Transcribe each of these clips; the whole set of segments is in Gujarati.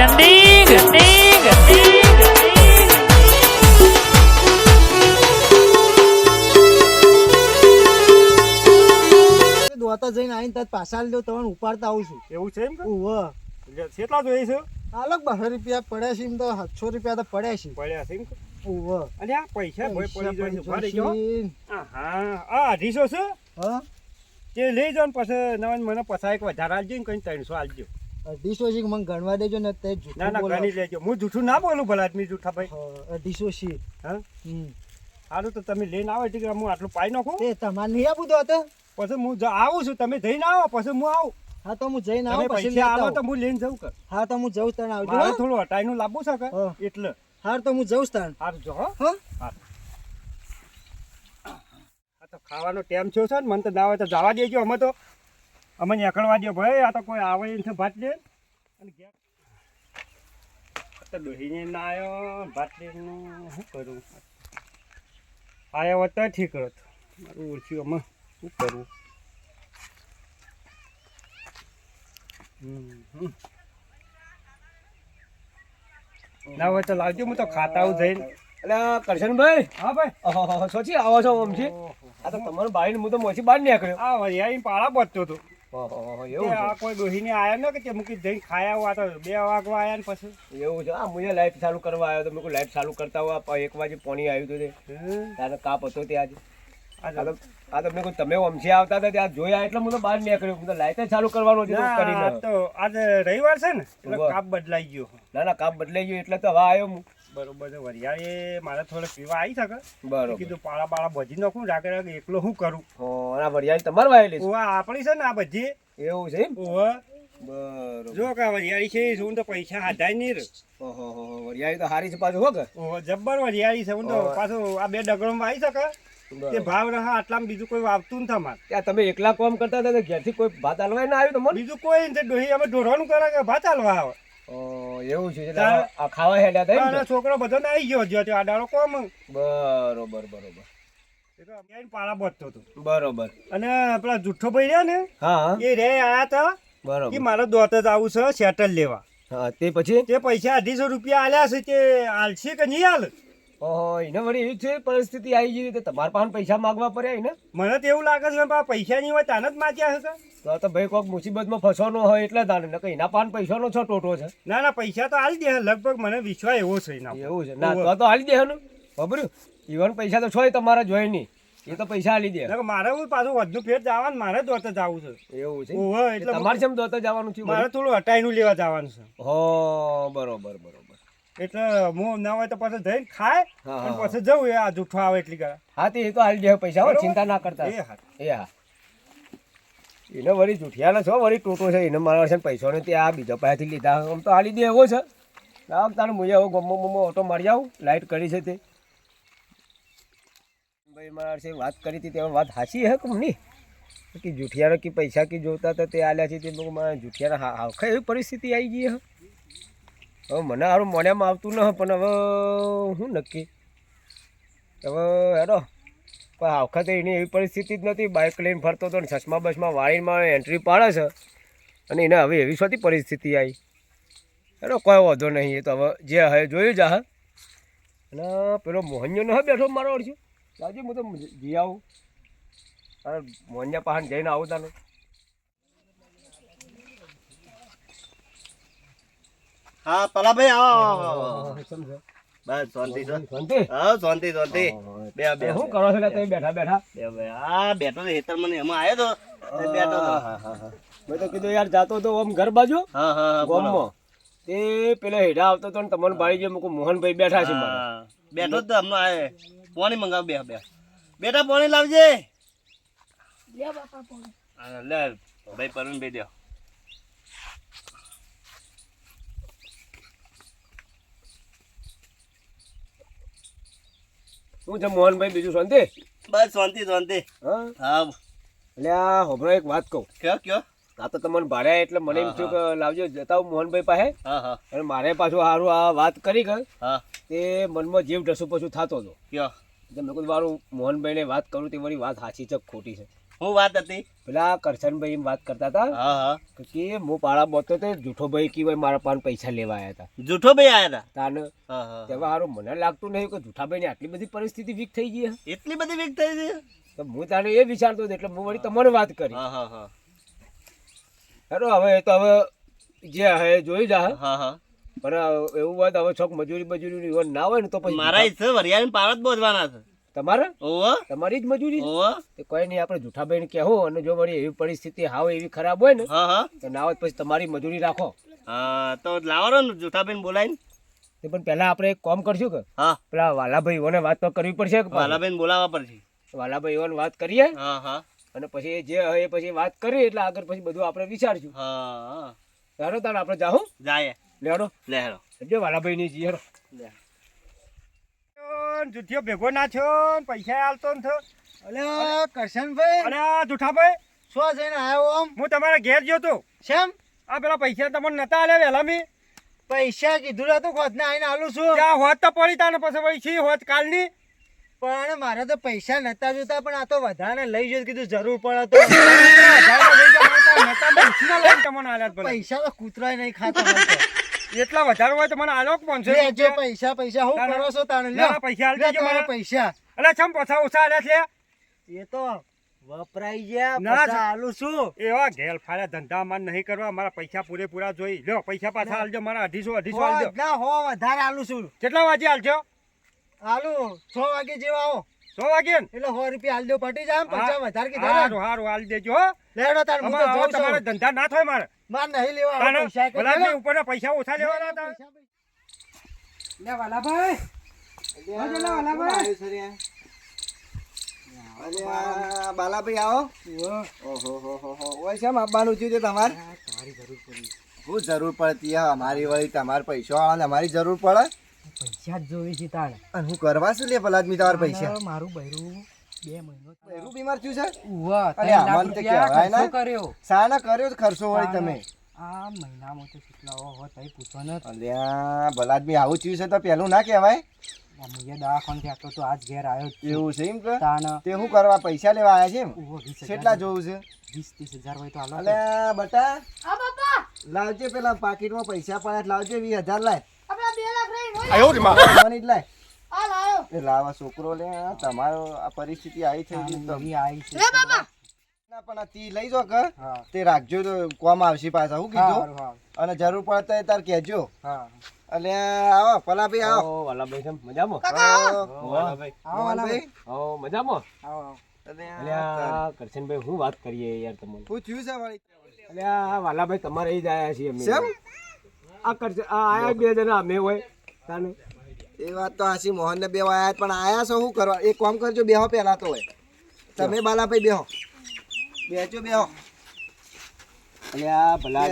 ટ્રેન્ડિંગ ટ્રેન્ડિંગ દોતા જઈને આવીને તરત પાછા આવી તમને ઉપાડતા આવું છું. એવું છે એમ કે? એટલે કેટલા જોઈએ છે? અલગ બસો રૂપિયા પડ્યા છે એમ તો સાતસો રૂપિયા તો પડ્યા છે. પડ્યા છે એમ આ પૈસા ભાઈ પડી જાય છે ભરી ગયો? પંચ્યાસી. હા આ અઢીસો છે? હા. તે લઈ ને પછી નવન મને પછા એક વધારે આલજો ને કઈ ત્રણસો આલજો અઢીસો છે મને ગણવા દેજો ને તે ના ના ગણી લેજો. હું જૂઠું ના બોલું ભલા આદમી જૂઠા ભાઈ? અઢીસો હા? હમ. તો તમે લઈને આવો એટલે હું આટલું પાઈ નાખું? એ તમારે નહીં આપું તો હતો પછી હું આવું છું. તમે જઈને આવો પછી હું આવું. હા તો હું જઈને આવું પછી આવો તો હું લઈને જઉં કર હા તો હું જઉં તણ આવજો? થોડું હટાઈનું લાવવું છે કે? એટલે. હા તો હું જઉં તણ જો હો. હા તો ખાવાનો ટાઈમ થયો છે ને મને તો ના હોય તો જવા દેજો અમે તો. અમે નીકળવા દો ભાઈ આ તો કોઈ આવે છે ભાત લે. અને તો ડોહીને ના આવ્યો ભાત લઈને શું કરું? આવ્યો તો ઠીક હોત મારું ઓળખ્યું અમે શું કરવું. ના હોય તો લાવજો હું તો ખાતા આવું જઈને. એટલે કરશનભાઈ? હા ભાઈ. સોચી આવો છો ઓમથી આ તો તમારું ભાઈ હું તો મોછી બહાર નીકળ્યો. આ વરિયાળી પાળા પહોંચતો હતો. આ કોઈ ડોહીને આયા ને કે તે મૂકી જઈને ખાયા આવું આ તો બે વાગવા આયા ને પછી? એવું છે? આ મુજે લાઈટ ચાલુ કરવા આવ્યો તો મેં કહ્યું લાઈટ ચાલુ કરતા હોય એક વાગે પાણી આવ્યું હતું તારે કાપ હતો તો- તો આ તો મેં કહ્યું તમે ઓમસી આવતા હતા ત્યાં જોયા એટલે હું તો બહાર નીકળ્યો. હું તો લાઈટ ચાલુ કરવાનો ના, તો આજે રવિવાર છે ને એટલે કાપ બદલાઈ ગયો. ના ના કાપ બદલાઈ ગયો એટલે તો હવે આવ્યો હું. બરોબર છે. વરિયાળી મારે થોડે પીવા આવી શકે બરોબર. કીધું પાળા બાળા ભજી નાખું. રાગે રાગે એકલો શું કરું? આ વરિયાળી તમારે વાયેલી ઓવા આપણી છે ને આ બધી. એવું છે ઓવા. બરોબર. જો કે વરિયાળી છે હું તો પૈસા હાધાય નહીં રે. ઓહો હો, હો, વરિયાળી તો હારી છે પાછું હો કે? ઓહો જબ્બર વરિયાળી છે. હું તો પાછું આ બે ડગરોમાં આવી શકે તે ભાવ રહા આટલામાં બીજું કોઈ વાવતું નથી અમારે. ત્યાં તમે એકલા કોમ કરતા હતા ઘેરથી કોઈ ભાત હાલવાય ના આવ્યું તમને? બીજું કોઈ નથી ડોહી અમે ઢોરવાનું કરે કે ભાત ચાલવા આવે? એવું છે આ ખાવા હેડ્યા થઈ છોકરો બધો ને આવી ગયો જ્યો ત્યાં આડાળો કોમ. બરોબર બરોબર. પાળા બચતો હતો. બરોબર. અને પેલા જુઠ્ઠો ભાઈ રહ્યા ને હા એ રે આયા તા બરોબર. એ મારે દોત જ આવું છે સેટલ લેવા. હા તે પછી? તે પૈસા અઢીસો રૂપિયા આલ્યા છે તે આલશે કે નહીં હાલ ઓહો એને વળી એવી છે પરિસ્થિતિ આવી ગઈ તો તમારા પાસે પૈસા માંગવા પડ્યા એને મને તો એવું લાગે છે પૈસા નહીં હોય તાને જ માચ્યા હશે. તો તો ભાઈ કોઈક મુસીબતમાં ફસવાનો હોય એટલે તાને કઈ ના પાન પૈસાનો છો ટોટો છે? ના ના પૈસા તો આલી દે લગભગ મને વિશ્વાસ એવો છે ના એવું છે? ના તો તો હાલી દેવાનું ખબર ઈવન પૈસા તો છોય તમારા જોઈ નહીં એ તો પૈસા હાલી દે મારે હું પાછું વધુ ફેર જવાનું મારે દોત જવું છે. એવું છે? ઓહો, એટલે તમારે જેમ દોતા જવાનું છે મારે થોડું અટાઈનું લેવા જવાનું છે. હો બરોબર બરોબર. એટલે હું ના હોય તો પછી જઈને ખાય અને પછી જવું એ આ જૂઠો આવે એટલી કરે હા તે એ તો હાલી દે પૈસા ચિંતા ના કરતા. એ હા. એ હા. એને વળી જુઠિયાના છો વળી ટોટો છે. એને મારા છે પૈસો ને ત્યાં બીજા પાસેથી લીધા. આમ તો હાલી દે એવો છે. લાવ તારે મુજે હવે ગમો ગમો ઓટો મારી આવું. લાઇટ કરી છે તે. ભાઈ, મારા છે વાત કરી હતી, તેમાં વાત હાસી હે કમ નહીં? કે જુઠિયાનો કે પૈસા કે જોતા હતા તે આલ્યા છે તે બહુ મારા જુઠિયાના આખા એવી પરિસ્થિતિ આવી ગઈ હે. હવે મને સારું મોઢામાં આવતું ન પણ હવે હું નક્કી. હવે હેડો. પણ આ વખતે એની એવી પરિસ્થિતિ જ નથી બાઇક લઈને ફરતો હતો ને ચશ્મા બસમાં વાળીમાં એન્ટ્રી પાડે છે. અને એને હવે એવી શોધી પરિસ્થિતિ આવી. એનો કોઈ વાંધો નહીં એ તો હવે જે હવે જોયું જા હે. અને પેલો મોહનજો ન બેઠો મારો અડશું લાવજો હું તો જી આવું. અરે મોહનજા પાસે જઈને આવું તાનું. હા પલાભાઈ આવો આવો, આવો. બસ શાંતિ શાંતિ હા શાંતિ શાંતિ. બે બે. શું કરો છો તમે બેઠા બેઠા? બે હા બેઠો તો હેતર મને એમાં આવ્યો તો. બેઠો હા, હા, હા. મેં તો કીધું યાર જાતો તો આમ ઘર બાજુ હા હા. ગામમાં. તે પેલા હેડા આવતો તો ને તમને બાળી જે મૂકું મોહનભાઈ બેઠા છે હા. બેઠો જ તો હમણાં આયે પાણી મંગાવ બે બે બેટા પાણી લાવજે. લે ભાઈ પરવીન ભાઈ દો. શું છે મોહનભાઈ બીજું શાંતિ? બસ શાંતિ શાંતિ. હા? એટલે આ હમણાં એક વાત કહું. કયો કયો? આ તો તમને ભાડે એટલે મને એમ થયું કે લાવજો જતા મોહનભાઈ પાસે. હા હા. અને મારે પાછું સારું આ વાત કરી ગઈ હા. તે મનમાં જીવ ઢસુ પછું થતો હતો. કયો? મેં કીધું મારું મોહનભાઈને વાત કરું તે મારી વાત સાચી છે ખોટી છે? હું વાત હતી? પેલા કરશનભાઈ એમ વાત કરતા હતા હા હા. કે કે હું પાળા બોતો તો જૂઠો ભાઈ કીવાય મારા પાન પૈસા લેવા આવ્યા હતા. જૂઠો ભાઈ આયા તાન હતા હા હા. તેમાં હારું મને લાગતું નહીં કે જૂઠાભાઈ ની આટલી બધી પરિસ્થિતિ વીક થઈ ગઈ એટલી બધી વીક થઈ ગઈ તો હું તારે એ વિચારતો હતો એટલે હું વળી તમને વાત કરી. હા હા હા. હેરો હવે એ તો હવે જે હવે જોઈ જા હા. હા પણ એવું હોય તો હવે છોક મજૂરી મજૂરી ના હોય ને તો પછી મારા ઈચ્છે વરિયાળી પાર જ બોધવાના છે. તમારે? તમારી જ મજૂરી તે કોઈ નહીં આપણે જૂઠાભાઈને કહેવું અને જો વળી એવી પરિસ્થિતિ હાવ એવી ખરાબ હોય ને હા હા. તો ના પછી તમારી મજૂરી રાખો. હા તો લાવો ને જૂઠાબેન બોલાવીને. તે પણ પહેલા આપણે એક કામ કરશું કે હા. પેલા વાલાભાઈ ઓને વાત તો કરવી પડશે કે વાલાબેન બોલાવવા પડશે. વાલાભાઈ ઓને વાત કરીએ હા હા. અને પછી જે હોય એ પછી વાત કરીએ એટલે આગળ પછી બધું આપણે વિચારશું. હા હેડો તાર આપણે જાહો? જાય લેડો. લેડો જો વાલાભાઈ ની જી હેડો જુઠિયો ભેગો ના થયો ને પૈસા આલતો ને થયો અલે કરશનભાઈ અરે જુઠાભાઈ શું જઈને આવ્યો આમ હું તમારા ઘેર ગયો તો શેમ આ પેલા પૈસા તમને નતા આલ્યા વહેલા મી પૈસા કીધું હતું ખોદને આવીને આલું છું ત્યાં હોત તો પડી તા ને પછી વળી છી હોત કાલની પણ મારે તો પૈસા નતા જોતા પણ આ તો વધારે લઈ જજો કીધું જરૂર પડે તો જ. પૈસા તો કૂતરાય નહીં ખાતા. એટલા વધારે હોય તો મને આલો પાંચસો લેજો પૈસા પૈસા હું. કરો છો તાણે ના, ના, પૈસા આલ દેજો મને. મારા. પૈસા. અલા છમ પછા ઓછા આલે છે. એ તો વપરાઈ ગયા ના, આલુ છું. એવા ઘેલ ફાળ્યા ધંધા માર નહીં કરવા મારા પૈસા પૂરેપૂરા જોઈ. લ્યો પૈસા પાછા આલજો મારા અઢીસો અઢીસો આલજો. હો, ના હો વધારે આલુ છું. કેટલા વાગે આલજો? આલુ છ વાગે જેવા આવો. સો વાગે? ને એટલે સો રૂપિયા આલજો પટી જાય પૈસા વધારે કીધા હારું હારું આલી દેજો હો. લેડો તાર હું તમારે ધંધા ના થાય મારે. માર નહીં લેવા પૈસા કે ઉપરના પૈસા ઓછા લેવાના હતા. પૈસા, પૈસા. બાલાભાઈ આવો. ઓહો હો હો હો. ઓય શેમ આવવાનું થયું છે તમારે? શું જરૂર પડતી હા અમારી વળી તમારે પૈસો વાળાને અમારી જરૂર પડે. પૈસા જ જોઈએ છે તારે અને હું કરવા શું લે પેલા આદમી તમારા પૈસા? મારું બૈરું. બે મહિનો બૈરું બીમાર થયું છે? તો કહેવાય ને. કર્યો. સાના કર્યો ખર્ચો વળી તમે. આ મહિનામાં તો કેટલા હો તઈ પૂછો ને. અલ્યા ભલા આવું થયું છે તો પેલું ના કહેવાય. મુજે દવાખાને થયા તો આજ ઘેર આવ્યો એવું છે એમ કે? તે શું કરવા પૈસા લેવા આવ્યા છે એમ? કેટલા જોવું છે? વીસ ત્રીસ હજાર હોય તો હાલો. અલ્યા બટા. લાવજે પેલા પાકીટમાં પૈસા પડ્યા છે, લાવજે વીસ હજાર લાય. મને જ લાય. એ લાવા છોકરો લે તમારો આ પરિસ્થિતિ આવી થઈ ગઈ આવી છે. ના પણ તી લઈ જો કે તે રાખજો તો કોમ આવશે પાછા હું કીધું? અને જરૂર પડે તો તાર કહેજો. હા. એટલે આવો પલાભાઈ આવો. ઓ વાલાભાઈ કેમ મજામાં? આવો, વાલાભાઈ આવો ઓ મજામાં? આવો. આવો. એટલે એટલે કરશનભાઈ હું વાત કરીએ યાર તમને? શું થયું છે વળી એટલે વાલાભાઈ તમારે જ આયા છીએ અમે. આ કરશે આ આયા બે જણા અમે હોય. તાને? એ વાત તો હાસી મોહન ને બે આયા પણ આયા છો શું કરવા? એક કામ કરજો બેહો પહેલા તો હોય તમે બાલાભાઈ બેહો. બેહજો બેહો. અલ્યા ભલા.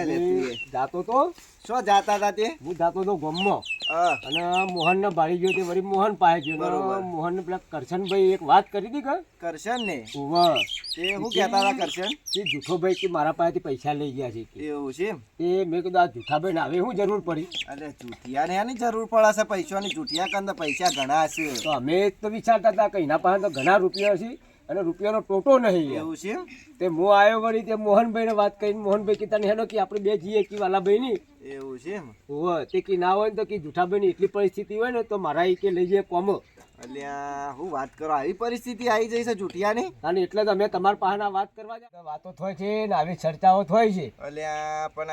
જાતો તો? શું જાતા હતા તે? હું જાતો તો ગમમાં હા અને મોહન ને ભાળી ગયો તે વળી મોહન પાસે ગયો. મોહન ને પેલા કરશનભાઈ એક વાત કરી હતી કે કરશન ને એ શું કહેતા હતા કરશન? કે જૂઠો ભાઈ કે મારા પાસેથી પૈસા લઈ ગયા છે એવું છે તે મેં કીધું આ જૂઠા ભાઈ આવે હું જરૂર પડી? અરે જૂઠિયા ને એની જરૂર પડાશે પૈસા પૈસાની જૂઠિયા કરતા પૈસા ઘણા હશે. તો અમે તો વિચારતા હતા કે એના પાસે તો ઘણા રૂપિયા છે અને રૂપિયાનો ટોટો નહીં એવું છે તે હું આવ્યો વળી તે મોહનભાઈને વાત કરીને મોહનભાઈ કીધા ને હેડો કે આપણે બે જઈએ કે વાલાભાઈ ની એવું છે હોય તે કે ના હોય ને તો કે જૂઠાભાઈની એટલી પરિસ્થિતિ હોય ને તો મારા એ કે લઈ જઈએ કોમો. અલ્યા હું વાત કરો આવી પરિસ્થિતિ આવી જઈ છે જુઠિયાની? અને એટલે તો અમે તમારા પાસે વાત કરવા જાય વાતો થાય છે ને આવી ચર્ચાઓ થાય છે. અલ્યા પણ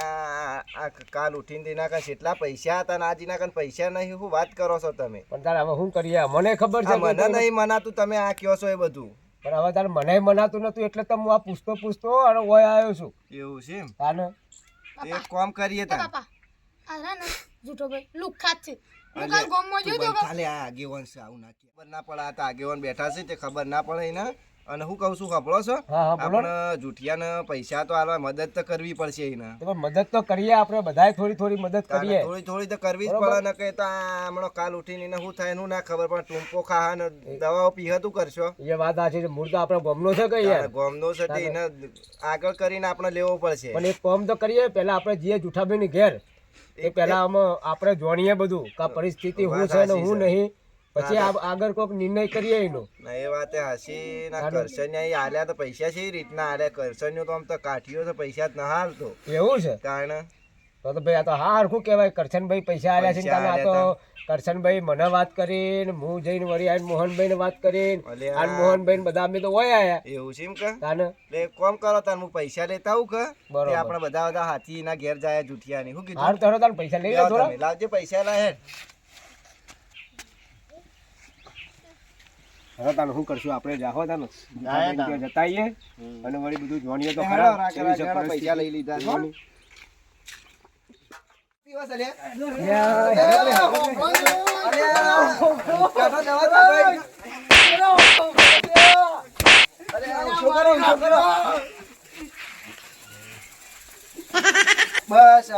આ કાલ ઉઠીને તેના કાંઈ એટલા પૈસા હતા ને આજના કાંઈ પૈસા નહીં હું વાત કરો છો તમે? પણ તારે હવે શું કરીએ? મને ખબર છે મને નહીં મનાતું તમે આ કહો છો એ બધું. પણ હવે તારે મને મનાતું નતું એટલે તો હું આ પૂછતો પૂછતો અને ઓય આવ્યો છું. એવું છે એમ? તાને? એક કામ કરીએ તા પાપા અરે ને જૂઠો ભાઈ લુખ્ખા છે. કાલ આ આગેવાન છે આવું ના ખબર ના પડે આ તો આગેવાન બેઠા છે તે ખબર ના પડે એને. અને હું કહું છું ખબરો છો. આપણે જૂઠિયાને પૈસા તો આલવા મદદ તો કરવી પડશે એને. મદદ તો કરીએ આપણે બધાએ થોડી થોડી મદદ કરીએ. થોડી થોડી તો કરવી જ પડે ને કે તો હમણાં કાલ ઉઠીને એને શું થાય એનું ના ખબર પણ ટૂંપો ખા ને દવાઓ પીહતું કરશો? એ વાત આ છે મૂળ તો આપણે ગમનો છે કે યાર? ગોમનો છે તે એને આગળ કરીને આપણે લેવો પડશે. પણ એક કોમ તો કરીએ પહેલા આપણે જઈએ ની ઘેર એ પહેલા આમાં આપણે જોણીએ બધું કે પરિસ્થિતિ હું છે ને હું. નહીં. પછી આગળ કોઈક નિર્ણય કરીએ એનો. ના એ વાત હાસી ના કરશન અહીં આલ્યા તો પૈસા છે રીતના આલ્યા કરશન તો આમ તો કાઠીઓ તો પૈસા જ ના હાલતો. એવું છે? કારણ તો તો ભાઈ આ તો હા હરખું કહેવાય. કરશનભાઈ પૈસા આવ્યા છે તમે આ તો કરશનભાઈ મને વાત કરીને હું જઈને વળી આવીને મોહનભાઈને વાત કરીને આ મોહનભાઈ ને બધા અમે તો હોય આયા. એવું છે એમ કે? તાને? એટલે કોમ કરો તાર હું પૈસા લેતા આવું કે? બરોબર. આપણે બધા બધા હાથી ના ઘેર જાય જુઠિયાની શું કીધું? હાર તારો તાર પૈસા લઈ લે થોડા લાવજે પૈસા લા હેડ. હવે તાને શું કરશું? આપણે જાહો તાને ના. જતા આવીએ અને વળી બધું જોણીએ તો ખરા. પૈસા લઈ લીધા. બસ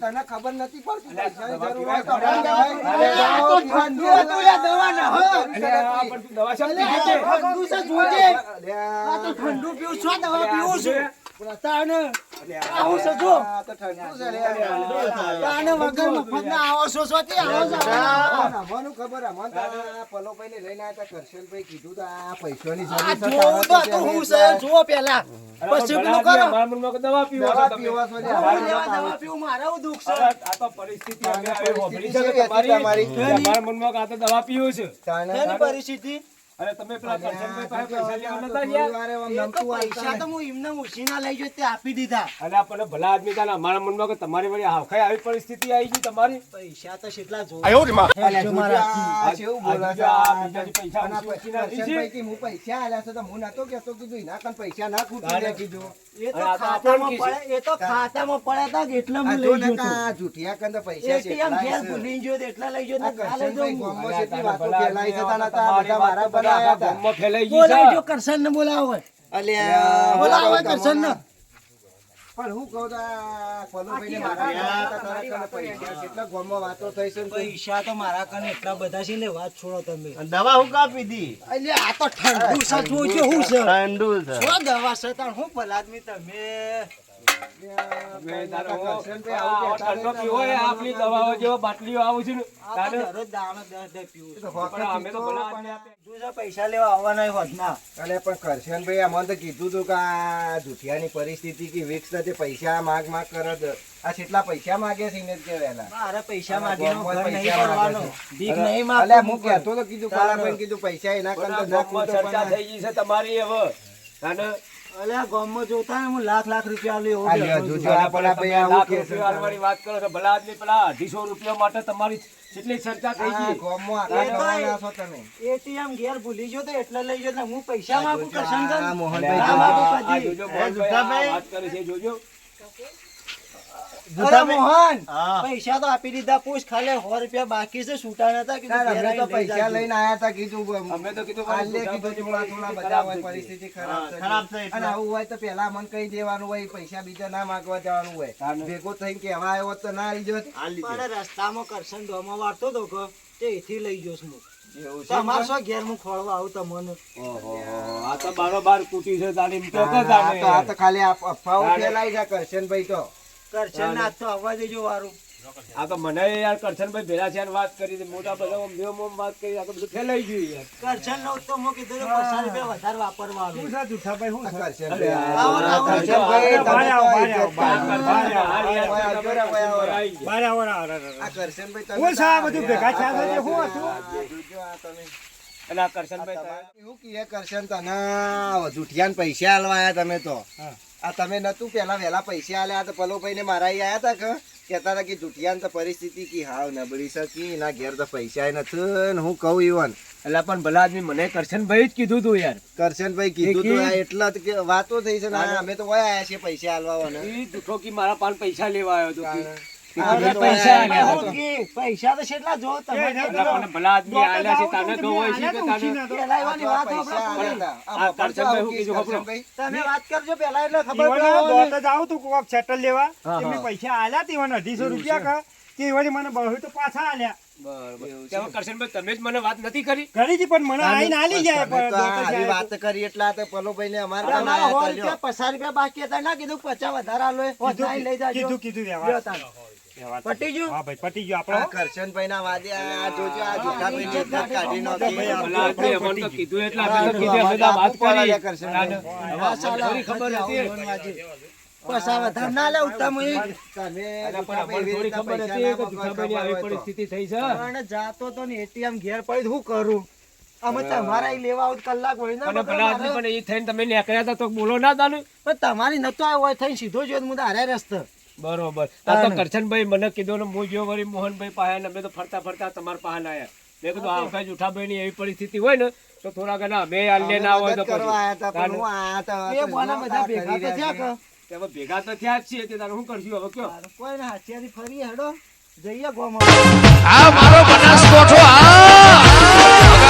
તને ખબર નથી પડતી ઠંડુ પીવું છો દવા પીવું છું. તાને અલ્યા, આવું જો. તો ઠંડુ. છે તાને વગર મફતના આવો છો છો તે? આવો છો આ ખબર અમને તો આ લઈને આવ્યા કરશનભાઈ કીધું તા આ પૈસાની જરૂર છે, જોવું તો તારા હું છે જુઓ પેલા પછી પેલું કરો. આદમી અમારા દવા પીવો દવા તમે. છો દવા પીવું મારે એવું છે. આ તો પરિસ્થિતિ અમે આવી હોભળી છે તમારી? તમારી. મનમાં આ તો દવા પીવું છે. તાણે પરિસ્થિતિ? અરે તમે પેલા કરશનભાઈ પાસે પૈસા લેવા નતા ગયા? તો પૈસા તો હું એમને ઉછીના લઈ ગયો તે આપી દીધા. અને આપણે ભલા આદમી હતા અમારા મનમાં કે તમારી વળી હાવખાઈ આવી પરિસ્થિતિ આવી ગઈ તમારી? પૈસા તો કેટલા જો આયો રે માં. જોજો મારા આ કેવું બોલા છે. બીજા- પૈસા ઉછીના કે હું પૈસા આલ્યા તો હું નતો કેતો કીધું ના કાન પૈસા ના ખૂટી દે કીધું. એ તો અને આ તો ખાતામાં પડે એ તો ખાતામાં પડ્યા તા એટલે હું લઈ ને ગયો કાં જુઠિયા કાન તો પૈસા એટીએમ ઘેર ભૂલી ગયો એટલા લઈ ગયો ના લઈ જાઉં. ગામમાં તારા વાતો ફેલાઈ છે આદમી તાના હતા, તા તમારી બધા મારા બનાયા હતા. ગામમાં ફેલાઈ ગઈ બોલાવી છે. જો બોલાવો અલ્યા, બોલાવો કરશન કરશનને. પણ હું કહું તો આ પલુભાઈને મારા તારા કેટલા ગામમાં વાતો થઈ છે પૈસા તો મારા કને એટલા બધા છે ને વાત છોડો તમે. દવા હું કા પીધી? એટલે આ તો ઠંડુ છે હું છે. ઠંડુ છે. શું દવા છે તાણ હું ભલાદમી તમે? આપણી દવાઓ જેવો બાટલીઓ આવું છે ને. પૈસા લેવા આવવાના હોત ના અલે પણ કરશનભાઈ અમને તો કીધું તું કે આ જુઠિયાની પરિસ્થિતિ કે વિકસ તે પૈસા માગ માગ કરે આ કેટલા પૈસા માગે છે એને કે વેલા મારે પૈસા નહીં પૈસા માગે. ભીખ અરે, નહીં અલ્યા, હું કહેતો તો કીધું પાલાભાઈને કીધું પૈસા એના કરતા ના ચર્ચા થઈ ગઈ છે તમારી હવે. અલ્યા ગામમાં જોતા ને હું લાખ લાખ રૂપિયા. જોજો. આ પેલા ભાઈ આવું વાત કરો છો ભલા આદમી પેલા રૂપિયા માટે તમારી કેટલી ચર્ચા થઈ ગઈ ગામમાં છો તમે ઘેર ભૂલી ગયો તો એટલે લઈ ગયો એટલે હું પૈસા માંગુ કરશન મોહનભાઈ ના જોજો. માગું આ જોજો મોહનભાઈ વાત કરે છે જોજો અરે મોહન પૈસા તો આપી દીધા પૂછ ખાલી સો રૂપિયા બાકી છે છૂટા નતા કીધું અમે તો પૈસા લઈને આયા હતા કીધું અમે તો કીધું આ પણ લે મોટા કીધું થોડા થોડા બધા હોય પરિસ્થિતિ ખરાબ છે. ખરાબ છે અને આવું હોય તો પેલા મને કહી દેવાનું હોય પૈસા બીજા ના માંગવા જવાનું હોય. ભેગો થઈને કેવા આવ્યો તો ના આવી જોત. પણ રસ્તામાં કરશન દોમાં વાળતો તો કે તે એથી લઈ ગયો છું હું. એવું તમારે શું ઘેર હું ખોળવા આવું તમને. ઓહો, આ તો બારોબાર કૂટી છે તારી તો આ તો ખાલી અફવાઓ. ફેલાઈ જાય કરશનભાઈ તો. કરશન ના તો આવવા દેજો વારું આ તો મને યાર કરશનભાઈ ભેળા છે વાત કરી હતી. મોટા બધા ઓમ બેમ ઓમ વાત કરી આ તો બધું ફેલાઈ ગયું યાર કરશન નો તો કીધું તો રૂપિયા વધારે આવો, આવો, કરશનભાઈ તમે બાર આવો, આવો, ઇજ્જત બાર કરો. આવો, બાર આવો. આ યાર બાર આવો, તમે આવો. આવી આવો, આવો, આવો, આવો. આ કરશનભાઈ તમે હું છે બધું ભેગા થયા છે તે શું આ હતું? જોજો આ તમે. અને આ કરશનભાઈ તમે- કીએ કરશન તને જુઠિયાન પૈસા આલવા તમે તો આ તમે નતું પેલા વહેલા પૈસા આલ્યા તો પલોભાઈ ને મારા અહીં આયા તા કે? કહેતા હતા કે જુઠિયાની તો પરિસ્થિતિ કી હાવ નબળી શકી એના ઘેર તો પૈસા નથી ને હું કહું ઈવન. એટલે પણ ભલા આદમી મને કરશનભાઈ જ કીધું તું યાર. કરશનભાઈ કીધું તું એટલા જ વાતો થઈ છે અમે તો વયા આયા છીએ પૈસા આલવા ઈ જૂઠો કી મારા પાન પૈસા લેવા આવ્યો હતો પૈસા વયા આયા આલ્યા હતા. કે? પૈસા તો કેટલા જો તમે ભલા આદમી આલ્યા છે તાને તો હોય છે કે તાને પેલા એવાની વાત પૈસા આપણે આલ્યા. હતા. આ આ વપરાશ કરશનભાઈ કીધું ખબર? તમે વાત કરજો પેલા એટલે ખબર પડે. દોત જ તું કોક સેટલ લેવા. હા, પૈસા આલ્યા તી ઈવોને અઢીસો રૂપિયા કા તે વળી મને બહુ તો પાછા આલ્યા. કરશનભાઈ તમે જ મને વાત નથી કરી. કરી હતી પણ મને આઈને આલી જાય પણ વાત કરી એટલા તો પલોભાઈ ને અમારે અમારા. રૂપિયા પચાસ રૂપિયા બાકી હતા ના કીધું પચાસ વધારે આલો લઈ જાજો. કીધું કીધું વ્યવહાર. તાન. એ વાત પટી ગયું? હા ભાઈ પટી ગયું આપણો. કરશનભાઈ ના વાદે આ જોજો આ જૂઠાભાઈ ની ઇજ્જત કાઢી નાખી. આપણે અમને તો કીધું એટલે આપણે તો કીધું અમે વાત કરી. આ હવે કરશનભાઈ. ખબર હતી. પૈસા વધારે ના લે ઉત્તમ તમે અલા, પણ અમને થોડી ખબર હતી કે ના જુઠ્ઠાભાઈની આવી. પરિસ્થિતિ થઈ છે. પણ જાતો તો ને એટીએમ ઘેર પડી શું કરું? અમે તમારા લેવા આવું કલાક હોય ને અને. પણ એ થઈને તમે નીકળ્યા હતા તો બોલો ના તાનું પણ તમારી નતો આવ્યો હોય થઈને સીધો જોયો તો હું તો હારે રસ્તો. બરોબર. આ તો કરશનભાઈ મને કીધું ને હું જો વળી મોહનભાઈ પાસે અમે તો ફરતા ફરતા તમારા પાસે આયા. મેં કીધું આ વખત જુઠાભાઈ ની એવી પરિસ્થિતિ હોય ને તો થોડા ઘણા અમે આલ્ય ના હોય તો ભેગા તો થયા છે. કે? હવે ભેગા તો થયા જ છીએ તે તારે શું કરશું હવે કયો? કોઈ ના હાથિયારી ફરી હેડો જઈએ ગોમાં. આ મારો બનાસકોઠો આ!